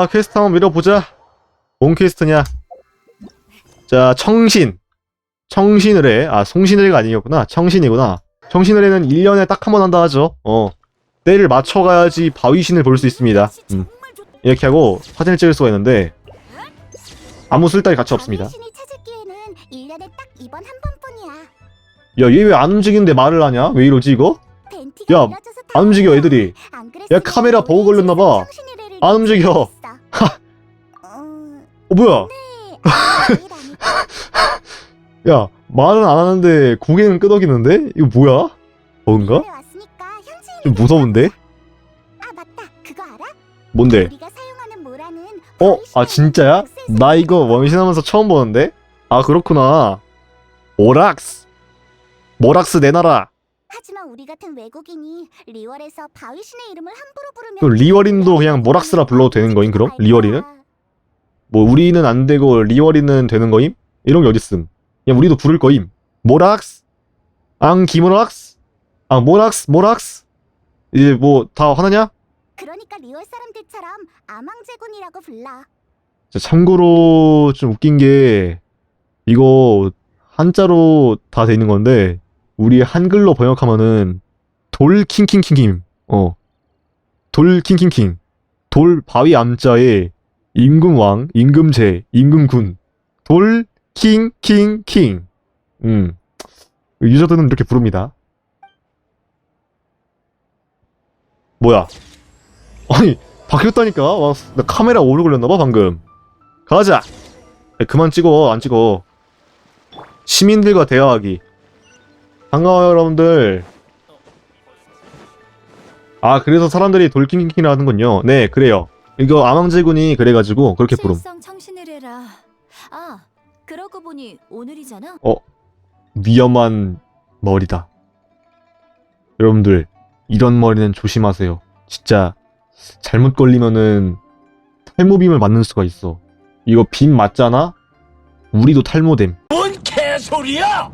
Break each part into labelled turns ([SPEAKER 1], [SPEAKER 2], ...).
[SPEAKER 1] 아, 퀘스트 한번 밀어보자. 뭔 퀘스트냐? 자, 청신. 청신의뢰. 아, 송신의뢰가 아니었구나. 청신이구나. 청신의뢰는 1년에 딱 한 번 한다 하죠. 어. 때를 맞춰가야지 바위신을 볼 수 있습니다. 음. 이렇게 하고 사진을 찍을 수가 있는데 아무 쓸데기 가치 없습니다.
[SPEAKER 2] 신이 찾을 기회는 1년에 딱 이번 한 번뿐이야.
[SPEAKER 1] 야, 얘 왜 안 움직이는데 말을 하냐? 왜 이러지 이거? 야, 안 움직여. 애들이.
[SPEAKER 2] 안
[SPEAKER 1] 야, 카메라 보고
[SPEAKER 2] 우리
[SPEAKER 1] 걸렸나 봐.
[SPEAKER 2] 청신의뢰를
[SPEAKER 1] 안 움직여.
[SPEAKER 2] 어,
[SPEAKER 1] 뭐야?
[SPEAKER 2] 네, 아니라니까.
[SPEAKER 1] 야, 말은 안 하는데 고개는 끄덕이는데? 이거 뭐야? 뭔가? 좀 무서운데?
[SPEAKER 2] 아 맞다 그거 알아?
[SPEAKER 1] 뭔데?
[SPEAKER 2] 우리가 사용하는 모라는
[SPEAKER 1] 어? 아 진짜야? 나 이거 원신하면서 처음 보는데? 아 그렇구나 오락스 모락스 내놔라
[SPEAKER 2] 하지만 우리 같은 외국인이 리월에서 바위 신의 이름을 함부로 부르면
[SPEAKER 1] 그 리월인도 그냥 모락스라 불러도 되는 거임 그럼? 리월이는? 뭐 우리는 안 되고 리월이는 되는 거임? 이런 게 어딨음 그냥 우리도 부를 거임 모락스 앙 기모락스 아 모락스 모락스 이제 뭐 다 화나냐?
[SPEAKER 2] 그러니까 리월 사람들처럼 아망제군이라고 불러.
[SPEAKER 1] 자, 참고로 좀 웃긴 게 이거 한자로 다 돼 있는 건데 우리 한글로 번역하면은 돌 킹킹킹김 어. 돌 킹킹킹. 돌 바위 암자에 임금왕, 임금제, 임금군. 돌 킹킹킹. 음. 유저들은 이렇게 부릅니다. 뭐야? 아니, 바뀌었다니까? 와, 나 카메라 오래 걸렸나봐, 방금. 가자! 야, 그만 찍어, 안 찍어. 시민들과 대화하기. 반가워요, 여러분들. 아, 그래서 사람들이 돌킹킹킹을 하는군요. 네, 그래요. 이거 아망제군이 그래가지고 그렇게 부름.
[SPEAKER 3] 청신의뢰라. 아, 그러고 보니 오늘이잖아.
[SPEAKER 1] 위험한 머리다. 여러분들, 이런 머리는 조심하세요. 진짜, 잘못 걸리면은, 탈모빔을 맞는 수가 있어. 이거 빔 맞잖아? 우리도 탈모됨.
[SPEAKER 4] 뭔 개소리야!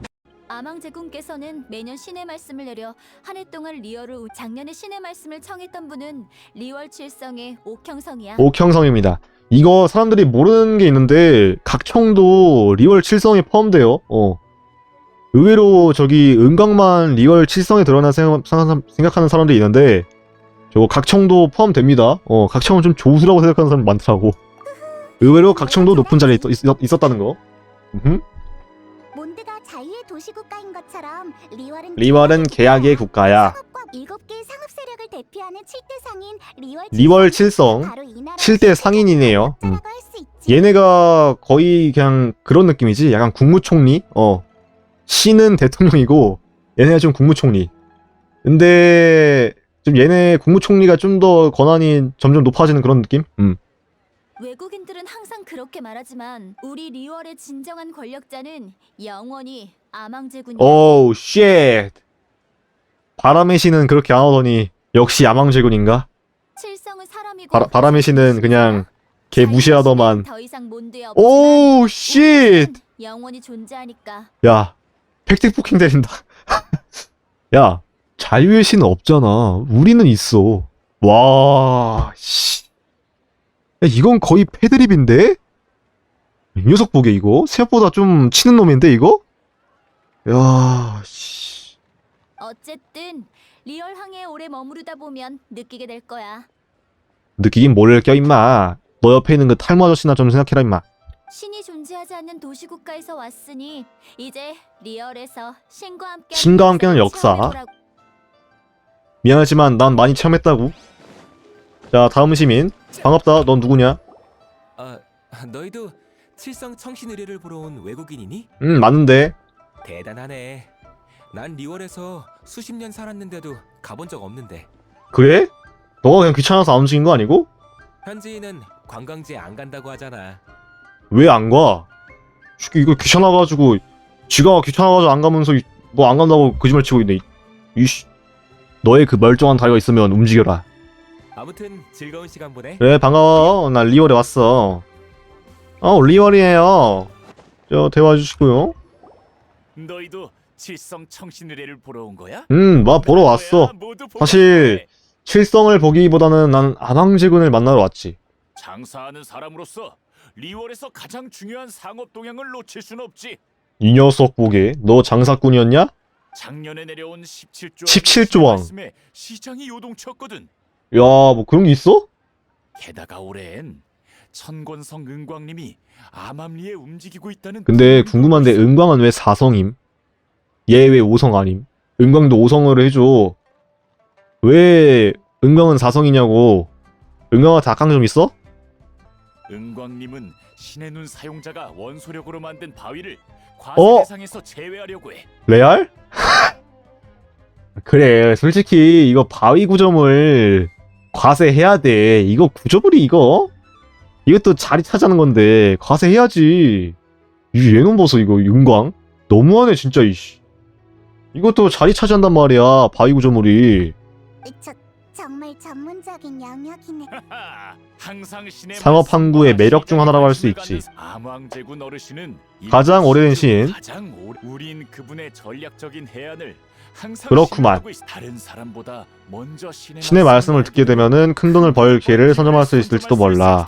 [SPEAKER 3] 아망제군께서는 매년 신의 말씀을 내려 한 해 동안 리얼을 우- 작년에 신의 말씀을 청했던 분은 리월 칠성의 옥형성이야.
[SPEAKER 1] 옥형성입니다. 이거 사람들이 모르는 게 있는데, 각청도 리월 7성에 포함돼요. 어. 의외로 저기 은광만 리월 7성에 들어나 생각, 생각하는 사람들이 있는데, 저거 각청도 포함됩니다. 어, 각청은 좀 조수라고 생각하는 사람 많더라고. 의외로 각청도 높은 자리에 있, 있, 있었다는 거. 음흠.
[SPEAKER 2] 도시국가인 것처럼 리월은
[SPEAKER 1] 리월은 계약의 국가야.
[SPEAKER 2] 상업과 일곱 개의 상업 세력을 대표하는 7대 상인 리월
[SPEAKER 1] 리월 칠성.
[SPEAKER 2] 바로 이 나라의
[SPEAKER 1] 7대 상인이네요. 음.
[SPEAKER 2] 국자라고 할수 있지.
[SPEAKER 1] 얘네가 거의 그냥 그런 느낌이지. 약간 국무총리. 어. 씨는 대통령이고 얘네가 좀 국무총리. 근데 좀 얘네 국무총리가 좀 더 권한이 점점 높아지는 그런 느낌? 음.
[SPEAKER 3] 외국인들은 항상 그렇게 말하지만 우리 리월의 진정한 권력자는 영원히 아망제군이야.
[SPEAKER 1] 오우 쉣. 바람의 신은 그렇게 안 하더니 역시 야망제군인가?
[SPEAKER 3] 칠성은 사람이고
[SPEAKER 1] 바라, 바람의 신은 그냥 걔 무시하더만.
[SPEAKER 3] 더 이상 몬드에 없지만
[SPEAKER 1] 오우 쉣.
[SPEAKER 3] 영원히 존재하니까.
[SPEAKER 1] 야, 팩트 폭행 때린다. 야, 자유의 신은 없잖아. 우리는 있어. 와, 씨. 야, 이건 거의 패드립인데? 이 녀석 보게, 이거? 생각보다 좀 치는 놈인데, 이거? 야, 씨.
[SPEAKER 3] 어쨌든 리얼 항해에 오래 머무르다 보면 느끼게 될 거야.
[SPEAKER 1] 느끼긴 뭘 껴, 임마. 너 옆에 있는 그 탈모 아저씨나 좀 생각해라, 임마.
[SPEAKER 3] 신이 존재하지 않는 도시국가에서 왔으니 이제 리얼에서 신과 함께
[SPEAKER 1] 신과 함께는 역사. 미안하지만 난 많이 체험했다고. 자, 다음 시민. 반갑다. 넌 누구냐?
[SPEAKER 4] 아, 너희도 칠성 청신 의뢰를 보러 온 외국인이니?
[SPEAKER 1] 음, 맞는데.
[SPEAKER 4] 대단하네. 난 리월에서 수십 년 살았는데도 가본 적 없는데.
[SPEAKER 1] 그래? 너가 그냥 귀찮아서 안 움직인 거 아니고?
[SPEAKER 4] 현지인은 관광지에 안 간다고 하잖아.
[SPEAKER 1] 왜 안 가? 이거 귀찮아가지고 지가 귀찮아가지고 안 가면서 뭐 안 간다고 거짓말 치고 있네. 이- 이씨. 너의 그 멀쩡한 다리가 있으면 움직여라.
[SPEAKER 4] 아무튼 즐거운 시간 보내.
[SPEAKER 1] 그래 반가워. 나 리월에 왔어. 어 리월이에요. 저 대화해 주시고요.
[SPEAKER 5] 너희도 칠성 청신 의뢰를 보러 온 거야?
[SPEAKER 1] 음, 나 보러 왔어.
[SPEAKER 5] 모두 보고
[SPEAKER 1] 사실
[SPEAKER 5] 싶네.
[SPEAKER 1] 칠성을 보기보다는 난 아망제군을 만나러 왔지.
[SPEAKER 5] 장사하는 사람으로서 리월에서 가장 중요한 상업 동향을 놓칠 순 없지.
[SPEAKER 1] 이 녀석 보게 너 장사꾼이었냐?
[SPEAKER 5] 작년에 내려온 17조
[SPEAKER 1] 17조 왕.
[SPEAKER 5] 말씀에 시장이 요동쳤거든.
[SPEAKER 1] 야 뭐 그런 게 있어?
[SPEAKER 5] 게다가 올해엔 천권성 은광님이 암암리에 움직이고 있다는
[SPEAKER 1] 근데
[SPEAKER 5] 소문도
[SPEAKER 1] 궁금한데. 은광은 왜 4성임? 얘 왜 5성 아님? 은광도 5성으로 해줘 왜 은광은 4성이냐고 은광아 닭강 좀 있어?
[SPEAKER 5] 은광님은 신의 눈 사용자가 원소력으로 만든 바위를 과세
[SPEAKER 1] 어?
[SPEAKER 5] 대상에서 제외하려고 해.
[SPEAKER 1] 레알? 그래 솔직히 이거 바위 구점을 과세해야 돼 이거 구조물이 이거 이것도 자리 차지하는 건데 과세 해야지 이 얘는 보소 이거 윤광 너무하네 진짜 이씨 이것도 자리 차지한단 말이야 바위 구조물이
[SPEAKER 2] 저 정말 전문적인 영역이네.
[SPEAKER 1] 상업 항구의 매력 중 하나라고 할수
[SPEAKER 5] 시장에
[SPEAKER 1] 있지. 가장 오래된 시인.
[SPEAKER 5] 가장 오래... 우린 그분의 전략적인 해안을 항상
[SPEAKER 1] 그렇구만.
[SPEAKER 5] 신뢰하고 있- 다른 사람보다 먼저 신의,
[SPEAKER 1] 신의 말씀을 듣게 되면은 큰 돈을 벌 기회를 선점할 수 있을지도 몰라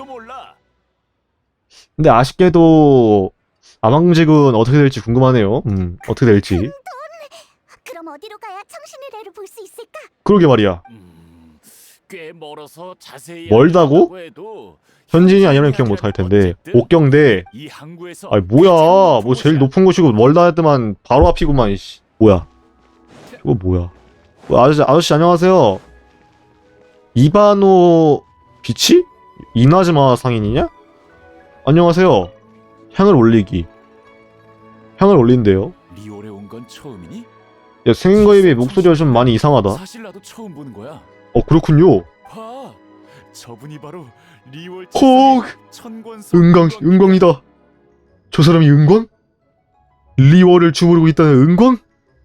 [SPEAKER 1] 근데 아쉽게도 아망지군 어떻게 될지 궁금하네요. 음 어떻게 될지.
[SPEAKER 2] 그럼 어디로 가야 청신의 레를 볼 수 있을까?
[SPEAKER 1] 그러게 말이야.
[SPEAKER 5] 음, 꽤 멀어서 자세히
[SPEAKER 1] 멀다고?
[SPEAKER 5] 해도
[SPEAKER 1] 현진이 아니면 기억 못 할 텐데.
[SPEAKER 5] 어쨌든
[SPEAKER 1] 옥경대.
[SPEAKER 5] 이 항구에서
[SPEAKER 1] 아니 뭐야? 뭐 제일. 높은 곳이고 멀다 했더만 바로 앞이구만 이씨. 뭐야? 이거 뭐야? 어, 아저씨 아저씨 안녕하세요. 이바노 비치? 이나즈마 상인이냐 안녕하세요. 향을 올리기. 향을 올린대요.
[SPEAKER 5] 리올에 온 건 처음이니?
[SPEAKER 1] 야 생긴 거에 비해 목소리가 좀 많이 이상하다.
[SPEAKER 5] 사실 나도 처음 보는 거야.
[SPEAKER 1] 어 그렇군요.
[SPEAKER 5] 봐, 저분이 바로 리월
[SPEAKER 1] 콕!
[SPEAKER 5] 천권성
[SPEAKER 1] 은광 은광이다. 저 사람이 은광? 리월을 주무르고 있다는 은광?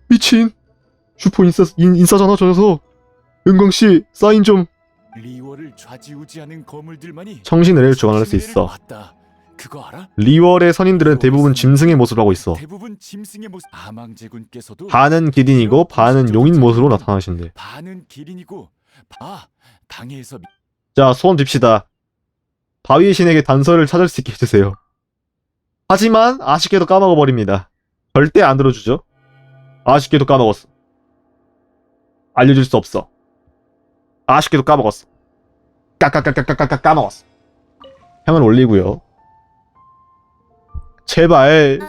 [SPEAKER 1] 미친. 슈퍼 인싸 인, 인싸잖아 저 녀석. 은광 씨 사인 좀.
[SPEAKER 5] 리월을 좌지우지하는 거물들만이
[SPEAKER 1] 청신의례를 주관할 수 있어.
[SPEAKER 5] 봤다. 그거 알아?
[SPEAKER 1] 리월의 선인들은 대부분 짐승의 모습을 하고 있어.
[SPEAKER 5] 대부분 짐승의 모습. 아망제군께서도
[SPEAKER 1] 반은 기린이고 반은 용인 모습으로 나타나신대.
[SPEAKER 5] 반은 기린이고 봐 당해에서 미-
[SPEAKER 1] 자 소원 빕시다. 바위의 신에게 단서를 찾을 수 있게 해주세요. 하지만 아쉽게도 까먹어 버립니다. 절대 안 들어주죠? 아쉽게도 까먹었어 알려줄 수 없어. 아쉽게도 까먹었어. 까까까까까까 까먹었어. 향을 올리고요 제발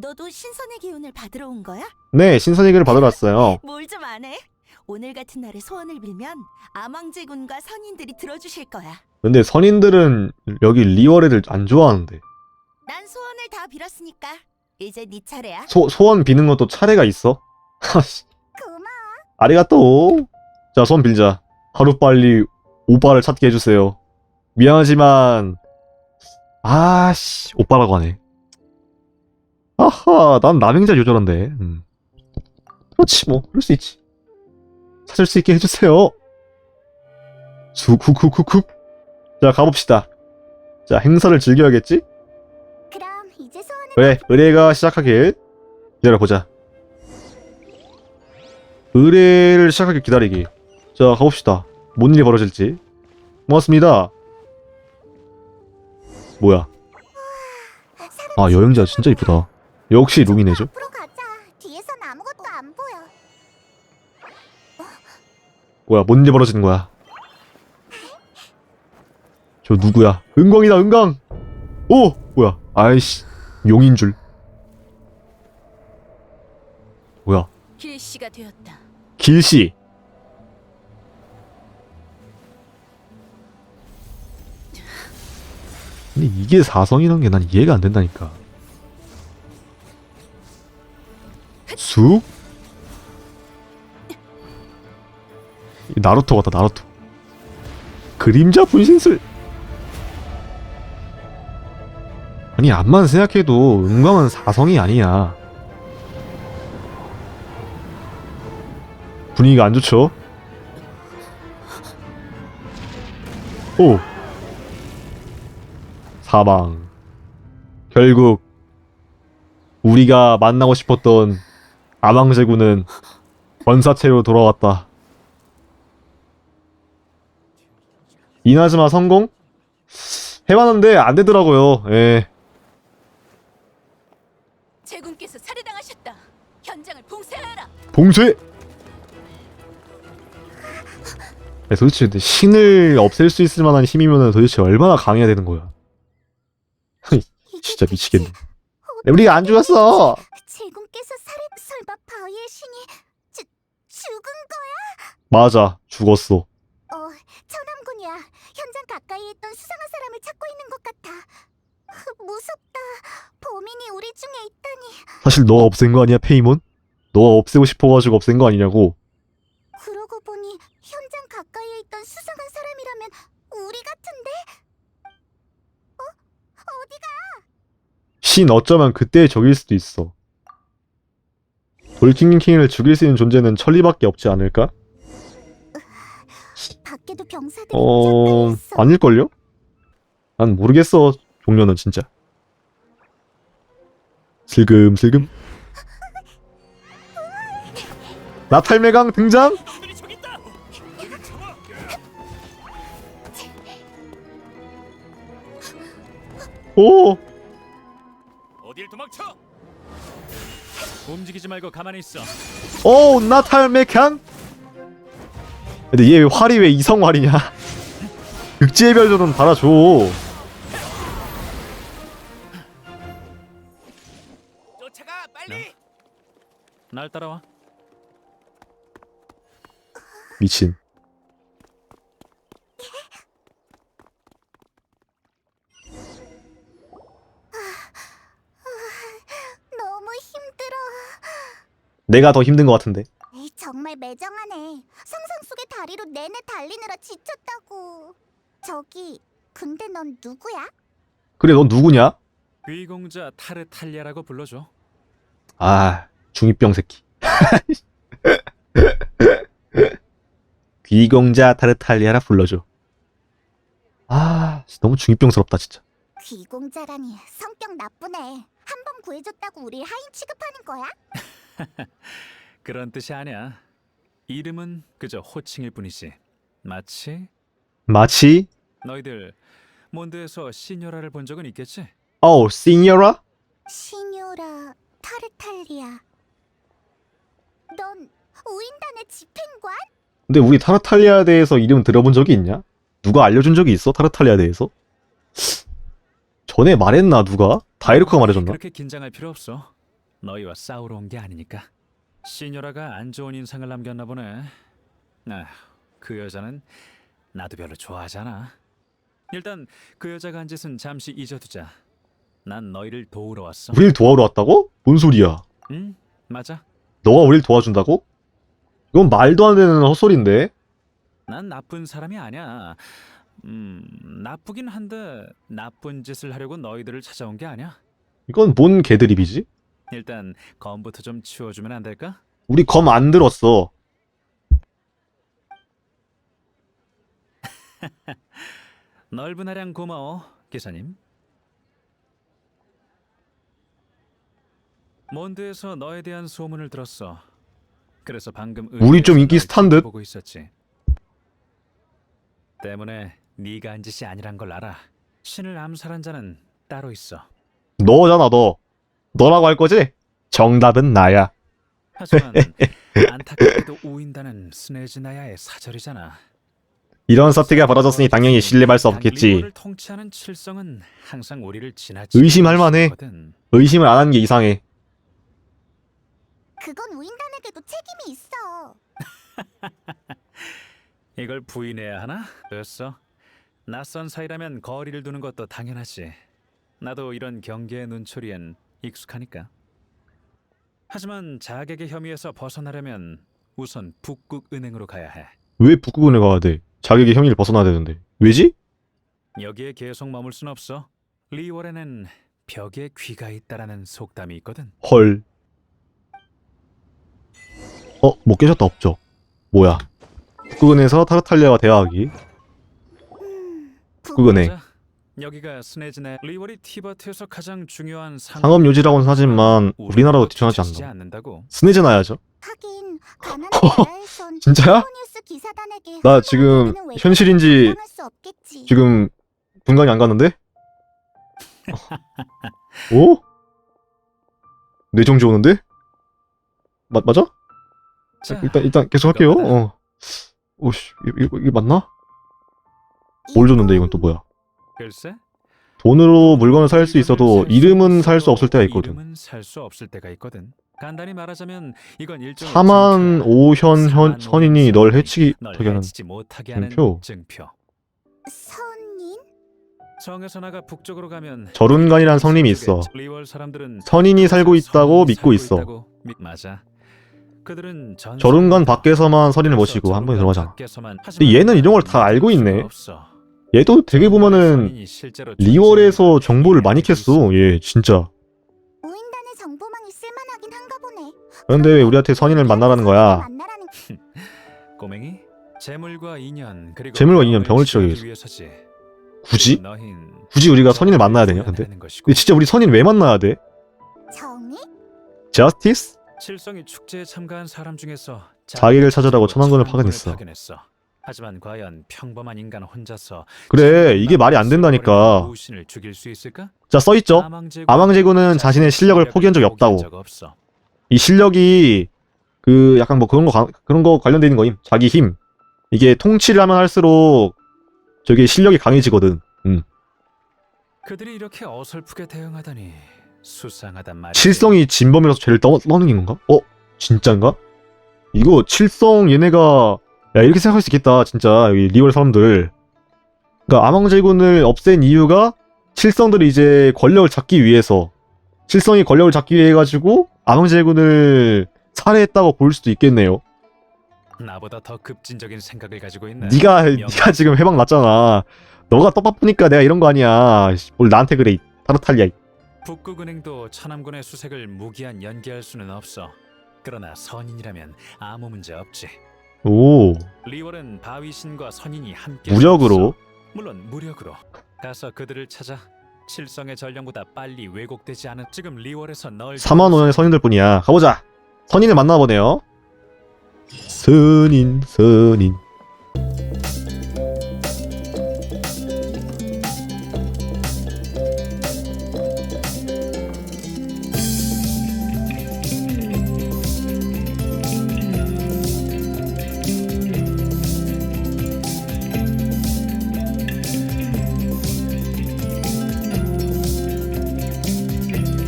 [SPEAKER 6] 너도 신선의 기운을 받으러 온 거야?
[SPEAKER 1] 네 신선이기를 받으러 왔어요
[SPEAKER 6] 뭘 좀 안 해? 오늘 같은 날에 소원을 빌면 아망제군과 선인들이 들어주실 거야.
[SPEAKER 1] 근데 선인들은 여기 리월 애들 안 좋아하는데
[SPEAKER 6] 난 소원을 다 빌었으니까 이제 네 차례야.
[SPEAKER 1] 소, 소원 비는 것도 차례가 있어?
[SPEAKER 2] 고마워.
[SPEAKER 1] 아리가또. 자, 손 빌자. 하루빨리 오빠를 찾게 해주세요. 미안하지만, 아씨, 오빠라고 하네. 아하, 난 남행자 요절한데. 음. 그렇지, 뭐. 그럴 수 있지. 찾을 수 있게 해주세요. 수쿡쿡쿡쿡. 자, 가봅시다. 자, 행사를 즐겨야겠지?
[SPEAKER 2] 그럼 이제 소원을
[SPEAKER 1] 그래, 의뢰가 시작하길 기다려보자. 의뢰를 시작하길 기다리기. 자, 가봅시다. 뭔 일이 벌어질지. 고맙습니다. 뭐야? 아, 여행자 진짜 이쁘다. 역시 루미네죠.
[SPEAKER 2] 앞으로 가자. 뒤에선 아무것도 안 보여.
[SPEAKER 1] 뭐야, 뭔 일이 벌어지는 거야? 저 누구야? 은광이다, 은광! 오! 뭐야? 아이씨, 용인 줄. 뭐야?
[SPEAKER 3] 길씨가 되었다.
[SPEAKER 1] 길씨. 근데 이게 사성이란 게 난 이해가 안 된다니까. 쑥? 이 나루토 같다, 나루토. 그림자 분신술. 아니, 암만 생각해도 은광은 사성이 아니야. 분위기가 안 좋죠? 오! 사망. 결국, 우리가 만나고 싶었던 아망제군은 번사체로 돌아왔다. 이나즈마 성공? 해봤는데 안 되더라고요. 예.
[SPEAKER 3] 제군께서 살해당하셨다. 현장을 봉쇄하라.
[SPEAKER 1] 봉쇄! 야, 도대체 근데 신을 없앨 수 있을 만한 힘이면 도대체 얼마나 강해야 되는 거야? 진짜 미치겠네. 우리가 안 죽었어!
[SPEAKER 2] 제군께서 바위의 신이 죽 죽은
[SPEAKER 1] 맞아, 죽었어.
[SPEAKER 2] 거? 어 천암군이야. 현장 가까이에 있던 수상한 사람을 찾고 있는 것 같아. 흐, 무섭다. 범인이 우리 중에 있다니.
[SPEAKER 1] 사실 너가 없앤 거 아니야, 페이몬? 너가 없애고 싶어가지고 없앤 거 아니냐고.
[SPEAKER 2] 그러고 보니 현장 가까이에 있던 수상한 사람이라면 우리 같은데? 어? 어디가?
[SPEAKER 1] 신 어쩌면 그때의 적일 수도 있어. 돌킹킹을 죽일 수 있는 존재는 천리밖에 없지 않을까?
[SPEAKER 2] 밖에도 병사들이
[SPEAKER 1] 어...
[SPEAKER 2] 있어.
[SPEAKER 1] 아닐걸요? 난 모르겠어, 종료는 진짜. 슬금슬금. 나탈매강 등장? 오!
[SPEAKER 5] 어딜 도망쳐? 움직이지 말고 가만히 있어.
[SPEAKER 1] 오, 나탈매강? 근데 얘 활이 왜 이성 활이냐? 극지의 별조는 달아줘.
[SPEAKER 5] 쫓아가 빨리.
[SPEAKER 7] 날 따라와.
[SPEAKER 1] 미친. 내가 더 힘든 것 같은데.
[SPEAKER 2] 에이, 정말 매정하네. 상상 속의 다리로 내내 달리느라 지쳤다고. 저기, 근데 넌 누구야?
[SPEAKER 1] 그래, 넌 누구냐?
[SPEAKER 7] 귀공자 타르탈리아라고 불러줘.
[SPEAKER 1] 아, 중이병 새끼. 귀공자 타르탈리아라 불러줘. 아, 너무 중이병스럽다, 진짜.
[SPEAKER 2] 귀공자라니 성격 나쁘네. 한 번 구해줬다고 우리 하인 취급하는 거야?
[SPEAKER 7] 그런 뜻이 아니야. 이름은 그저 호칭일 뿐이지. 마치
[SPEAKER 1] 마치,
[SPEAKER 7] 너희들 몬드에서 시녀라를 본 적은 있겠지?
[SPEAKER 1] 어우, 시니어라?
[SPEAKER 2] 시뇨라 타르탈리아. 넌 우인단의 집행관?
[SPEAKER 1] 근데 우리 타르탈리아에 대해서 이름 들어본 적이 있냐? 누가 알려준 적이 있어? 타르탈리아에 대해서? 전에 말했나, 누가? 다이르크가 말해줬나?
[SPEAKER 7] 그렇게 긴장할 필요 없어. 너희와 싸우러 온 게 아니니까. 시녀라가 안 좋은 인상을 남겼나 보네. 아, 그 여자는 나도 별로 좋아하잖아. 일단 그 여자가 한 짓은 잠시 잊어두자. 난 너희를 도우러 왔어.
[SPEAKER 1] 우릴 도와러 왔다고? 뭔 소리야?
[SPEAKER 7] 응, 맞아.
[SPEAKER 1] 너가 우릴 도와준다고? 이건 말도 안 되는 헛소리인데?
[SPEAKER 7] 난 나쁜 사람이 아니야. 음, 나쁘긴 한데 나쁜 짓을 하려고 너희들을 찾아온 게 아니야.
[SPEAKER 1] 이건 뭔 개드립이지?
[SPEAKER 7] 일단 검부터 좀 치워주면 안 될까?
[SPEAKER 1] 우리 검 안 들었어.
[SPEAKER 7] 넓은 하량 고마워, 기사님. 몬드에서 너에 대한 소문을 들었어. 그래서 방금
[SPEAKER 1] 우리 좀 인기
[SPEAKER 7] 널
[SPEAKER 1] 스탄 듯?
[SPEAKER 7] 보고 있었지. 때문에 네가 한 짓이 아니란 걸 알아. 신을 암살한 자는 따로 있어.
[SPEAKER 1] 너잖아, 너. 너라고 할 거지? 정답은 나야.
[SPEAKER 7] 하지만 안타깝게도 우인다는 스네즈나야의 사절이잖아.
[SPEAKER 1] 이런 사태가 벌어졌으니 당연히 신뢰할 수 없겠지.
[SPEAKER 7] 리버를 통치하는 칠성은 항상 우리를 지나치
[SPEAKER 1] 의심할 만해. 의심을 안 하는 게 이상해.
[SPEAKER 2] 그건 우인단에게도 책임이 있어.
[SPEAKER 7] 이걸 부인해야 하나? 됐어. 낯선 사이라면 거리를 두는 것도 당연하지. 나도 이런 경계의 눈초리엔 익숙하니까. 하지만 자객의 혐의에서 벗어나려면 우선 북극은행으로 가야 해.
[SPEAKER 1] 왜 북극은에 가야 돼? 자격의 혐의를 벗어나야 되는데. 왜지?
[SPEAKER 7] 여기에 계속 머물 순 없어. 리월에는 벽에 귀가 있다라는 속담이 있거든.
[SPEAKER 1] 헐. 어, 뭐 깨졌다, 없죠? 뭐야. 북극은에서 타르탈리아와 대화하기.
[SPEAKER 2] 음,
[SPEAKER 1] 북극은행.
[SPEAKER 7] 맞아. 여기가 스네즈네 리월이 티바트에서 가장 중요한
[SPEAKER 1] 상업 요지라고는 하지만 우리나라도 뒤쳐나지 않나.
[SPEAKER 7] 않는다고.
[SPEAKER 1] 스네즈 나야죠.
[SPEAKER 2] 하긴 나라에선
[SPEAKER 1] 진짜야?
[SPEAKER 2] 뉴스 기사단에게
[SPEAKER 1] 나 지금 현실인지
[SPEAKER 2] 수 없겠지.
[SPEAKER 1] 지금 분간이 안 갔는데? 어? 뇌정지 오는데? 맞 맞아?
[SPEAKER 7] 자,
[SPEAKER 1] 일단 일단 계속 할게요. 어. 오씨 이거 이게 맞나? 뭘 줬는데 이건 또 뭐야?
[SPEAKER 7] 글쎄.
[SPEAKER 1] 돈으로 물건을 살 수 있어도 이름은 살 수 없을 때가 있거든.
[SPEAKER 7] 이름은 살 수 없을 때가 있거든. 간단히 말하자면 이건 일종의
[SPEAKER 1] 사만
[SPEAKER 7] 증표야.
[SPEAKER 1] 오현 현 선인이 널 해치기
[SPEAKER 7] 널
[SPEAKER 1] 하게 하는
[SPEAKER 7] 해치지 못하게 하는
[SPEAKER 1] 증표.
[SPEAKER 7] 증표.
[SPEAKER 2] 선인?
[SPEAKER 7] 성에서 나가 북쪽으로 가면
[SPEAKER 1] 저룬간이란 성님이 있어.
[SPEAKER 7] 리월 사람들은
[SPEAKER 1] 선인이 살고 있다고 믿고 있어.
[SPEAKER 7] 있다고 믿- 맞아. 그들은 전
[SPEAKER 1] 저룬간 밖에서만 선인을 모시고 한 번에
[SPEAKER 7] 저룬간
[SPEAKER 1] 들어가잖아. 근데 얘는 이런 걸다
[SPEAKER 7] 하지만
[SPEAKER 1] 알고 있네.
[SPEAKER 7] 없어.
[SPEAKER 1] 얘도 되게 보면은 리월에서
[SPEAKER 7] 존재하는
[SPEAKER 1] 정보를 많이. 캤어. 얘 진짜.
[SPEAKER 2] 우인단의 정보망이 쓸만하긴 한가 보네.
[SPEAKER 1] 그런데 왜 우리한테 선인을 만나라는 거야?
[SPEAKER 2] 만나라는
[SPEAKER 7] 꼬맹이 재물과 인연 그리고
[SPEAKER 1] 재물과 인연, 병을
[SPEAKER 7] 치료하기
[SPEAKER 1] 치료하기
[SPEAKER 7] 위해서지.
[SPEAKER 1] 굳이?
[SPEAKER 7] 너흰
[SPEAKER 1] 굳이 우리가 선인을 만나야 되냐? 근데?
[SPEAKER 7] 하는 것이고.
[SPEAKER 1] 근데 진짜 우리 선인 왜 만나야 돼?
[SPEAKER 2] 정의?
[SPEAKER 1] 저스티스?
[SPEAKER 7] 칠성이 축제에 참가한 사람 중에서
[SPEAKER 1] 자기를 찾으라고
[SPEAKER 7] 천왕군을
[SPEAKER 1] 파견했어.
[SPEAKER 7] 파견했어. 하지만 과연 평범한 인간 혼자서
[SPEAKER 1] 그래 이게 말이 안 된다니까.
[SPEAKER 7] 무신을 죽일 수 있을까?
[SPEAKER 1] 자 써있죠. 아망제군은 자신의 실력을 포기한 적이 없다고.
[SPEAKER 7] 적 없어.
[SPEAKER 1] 이 실력이 그 약간 뭐 그런 거 가- 그런 거 관련돼 있는 거임. 자기 힘. 이게 통치를 하면 할수록 저게 실력이 강해지거든.
[SPEAKER 7] 그들이 이렇게 어설프게 대응하다니 수상하단 말이야.
[SPEAKER 1] 칠성이 진범이라서 죄를 떠, 떠넘긴 건가? 어? 진짠가? 이거 칠성 얘네가 야 이렇게 생각할 수 있겠다 진짜 여기 리월 사람들 그러니까 아망제군을 없앤 이유가 칠성들이 이제 권력을 잡기 위해서 칠성이 권력을 잡기 위해 가지고 아망제군을 살해했다고 볼 수도 있겠네요
[SPEAKER 7] 나보다 더 급진적인 생각을 가지고 있네.
[SPEAKER 1] 네가 네가 지금 해방 났잖아 너가 떡바쁘니까 내가 이런 거 아니야 뭘 나한테 그래 이 타르탈리아 이.
[SPEAKER 7] 북극은행도 천암군의 수색을 무기한 연기할 수는 없어. 그러나 선인이라면 아무 문제 없지.
[SPEAKER 1] 오
[SPEAKER 7] 리월은 바위 신과 선인이 함께
[SPEAKER 1] 무력으로
[SPEAKER 7] 있어. 물론 무력으로 가서 그들을 찾아 칠성의 전령보다 빨리 왜곡되지 않은 지금 리월에서 널
[SPEAKER 1] 4만 5년의 선인들 뿐이야. 가보자. 선인을 만나보네요. 선인, 선인.